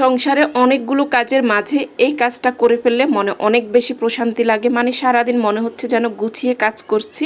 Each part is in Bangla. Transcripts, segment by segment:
সংসারে অনেকগুলো কাজের মাঝে এই কাজটা করে ফেললে মনে অনেক বেশি প্রশান্তি লাগে। মানে সারাদিন মনে হচ্ছে যেন গুছিয়ে কাজ করছি।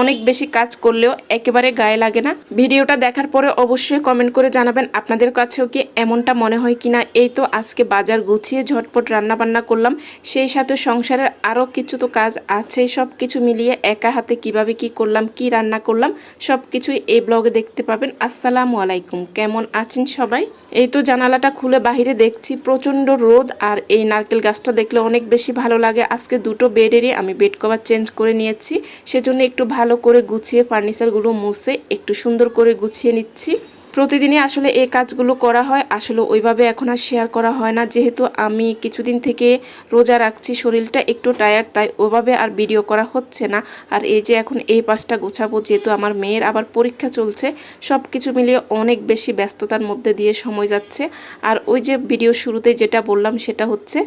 অনেক বেশি কাজ করলেও একেবারে গায়ে লাগে না। ভিডিওটা দেখার পরে অবশ্যই কমেন্ট করে জানাবেন, আপনাদের কাছেও কি এমনটা মনে হয় কিনা? এই তো আজকে বাজার গুছিয়ে ঝটপট রান্না বান্না করলাম। সেই সাথে সংসারের আরও কিছু তো কাজ আছে। সব কিছু মিলিয়ে একা হাতে কীভাবে কি করলাম, কি রান্না করলাম সব কিছুই এই ব্লগে দেখতে পাবেন। আসসালামু আলাইকুম। কেমন আছেন সবাই? এই তো জানালাটা খুলে বাহিরে দেখছি প্রচণ্ড রোদ আর এই নারকেল গাছটা দেখলে অনেক বেশি ভালো লাগে। আজকে দুটো বেডেরই আমি বেড কভার চেঞ্জ করে নিয়েছি। সেজন্য একটু ভালো করে গুছিয়ে ফার্নিচারগুলো মুছে, একটু সুন্দর করে গুছিয়ে নিচ্ছি। প্রতিদিনই আসলে এই কাজগুলো করা হয়। আসলে ওইভাবে এখন আর শেয়ার করা হয় না। যেহেতু আমি কিছুদিন থেকে রোজা রাখছি, শরীরটা একটু টায়ার্ড তাই ওভাবে আর ভিডিও করা হচ্ছে না। আর এই যে এখন এই পাশটা গোছাবো, যেহেতু আমার মেয়ের আবার পরীক্ষা চলছে সব কিছু মিলিয়ে অনেক বেশি ব্যস্ততার মধ্যে দিয়ে সময় যাচ্ছে। আর ওই যে ভিডিও শুরুতে যেটা বললাম, সেটা হচ্ছে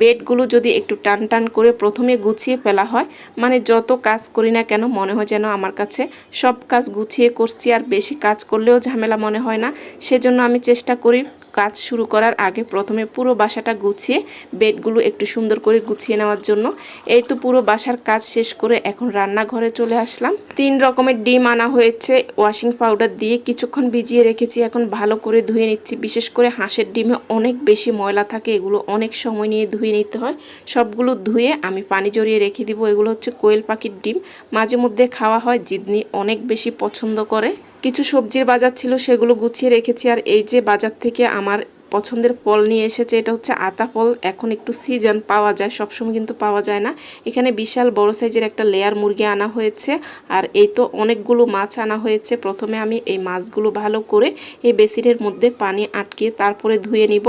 বেডগুলো যদি একটু টান টান করে প্রথমে গুছিয়ে ফেলা হয় মানে যত কাজ করি না কেন, মনে হয় যেন আমার কাছে সব কাজ গুছিয়ে করছি। আর বেশি কাজ করলেও ঝামেলা মনে হয় না। সেজন্য আমি চেষ্টা করি কাজ শুরু করার আগে প্রথমে পুরো বাসাটা গুছিয়ে, বেডগুলো একটু সুন্দর করে গুছিয়ে নেওয়ার জন্য। এই তো পুরো বাসার কাজ শেষ করে এখন রান্নাঘরে চলে আসলাম। তিন রকমের ডিম আনা হয়েছে, ওয়াশিং পাউডার দিয়ে কিছুক্ষণ ভিজিয়ে রেখেছি, এখন ভালো করে ধুয়ে নিচ্ছি। বিশেষ করে হাঁসের ডিমে অনেক বেশি ময়লা থাকে, এগুলো অনেক সময় নিয়ে ধুয়ে নিতে হয়। সবগুলো ধুয়ে আমি পানি জড়িয়ে রেখে দিব। এগুলো হচ্ছে কোয়েল পাখির ডিম। মাঝে মধ্যে খাওয়া হয়, জিদনি অনেক বেশি পছন্দ করে। কিছু সবজির বাজার ছিল, সেগুলো গুছিয়ে রেখেছি। আর এই যে বাজার থেকে আমার পছন্দের ফল নিয়ে এসেছে, এটা হচ্ছে আতা ফল। এখন একটু সিজন পাওয়া যায়, সবসময় কিন্তু পাওয়া যায় না। এখানে বিশাল বড় সাইজের একটা লেয়ার মুরগি আনা হয়েছে। আর এই তো অনেকগুলো মাছ আনা হয়েছে। প্রথমে আমি এই মাছগুলো ভালো করে এই বেসিনের মধ্যে পানি আটকিয়ে তারপরে ধুয়ে নিব।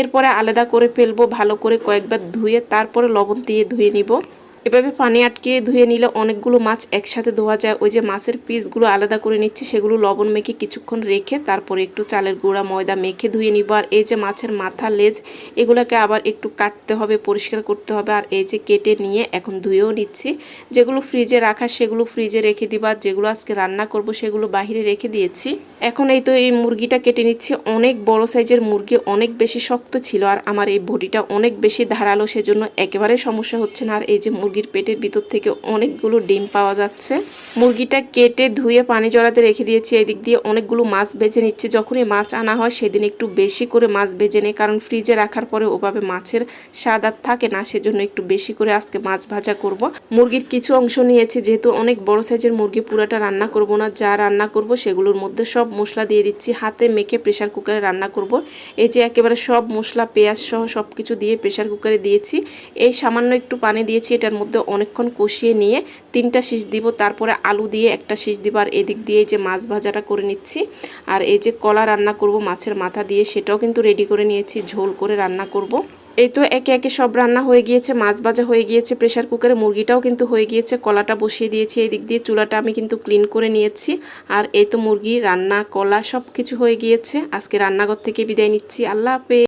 এরপরে আলাদা করে ফেলব, ভালো করে কয়েকবার ধুয়ে তারপরে লবণ দিয়ে ধুয়ে নিব। এভাবে পানি আটকে ধুয়ে নিলে অনেকগুলো মাছ একসাথে ধোয়া যায়। ওই যে মাছের পিসগুলো আলাদা করে নিচ্ছি, সেগুলো লবণ মেখে কিছুক্ষণ রেখে তারপরে একটু চালের গুঁড়া, ময়দা মেখে ধুয়ে নিব। আর এই যে মাছের মাথা, লেজ, এগুলোকে আবার একটু কাটতে হবে, পরিষ্কার করতে হবে। আর এই যে কেটে নিয়ে এখন ধুয়েও নিচ্ছি। যেগুলো ফ্রিজে রাখা, সেগুলো ফ্রিজে রেখে দিবা। যেগুলো আজকে রান্না করব, সেগুলো বাহিরে রেখে দিয়েছি। এখন এই তো এই মুরগিটা কেটে নিচ্ছে। অনেক বড় সাইজের মুরগি, অনেক বেশি শক্ত ছিল আর আমার এই বডিটা অনেক বেশি ধারালো, সেজন্য একেবারে সমস্যা হচ্ছে না। আর এই যে মুরগির পেটের ভিতর থেকে অনেকগুলো ডিম পাওয়া যাচ্ছে। মুরগিটা কেটে ধুয়ে পানি জড়াতে রেখে দিয়েছি। এদিক দিয়ে অনেকগুলো মাছ বেজে নিচ্ছে। যখনই মাছ আনা হয়, সেদিন একটু বেশি করে মাছ বেজে নেয় কারণ ফ্রিজে রাখার পরে ওভাবে মাছের স্বাদ আর থাকে না, সেজন্য একটু বেশি করে আজকে মাছ ভাজা করব। মুরগির কিছু অংশ নিয়েছি, যেহেতু অনেক বড় সাইজের মুরগি, পুরাটা রান্না করব না। যা রান্না করব, সেগুলোর মধ্যে সব মশলা দিয়ে দিচ্ছি। হাতে মেখে প্রেশার কুকারে রান্না করব। এই যে একেবারে সব মশলা, পেঁয়াজ সহ সব কিছু দিয়ে প্রেশার কুকারে দিয়েছি। এই সামান্য একটু পানি দিয়েছি, এটার মধ্যে অনেকক্ষণ কষিয়ে নিয়ে তিনটা শীষ দিব। তারপরে আলু দিয়ে একটা শীষ দিব। আর এদিক দিয়ে যে মাছ ভাজাটা করে নিচ্ছি। আর এই যে কলা রান্না করব, মাছের মাথা দিয়ে, সেটাও কিন্তু রেডি করে নিয়েছি। ঝোল করে রান্না করব। এই তো একে একে সব রান্না হয়ে গিয়েছে, মাছ ভাজা হয়ে গিয়েছে প্রেশার কুকারে মুরগিটাও কিন্তু হয়ে গিয়েছে, কলাটা বসিয়ে দিয়েছি এই দিক দিয়ে চুলাটা আমি কিন্তু ক্লিন করে নিয়েছি। আর এই তো মুরগি, রান্না, কলা সব কিছু হয়ে গিয়েছে। আজকে রান্নাঘর থেকে বিদায় নিচ্ছি, আল্লাহ হাফেজ।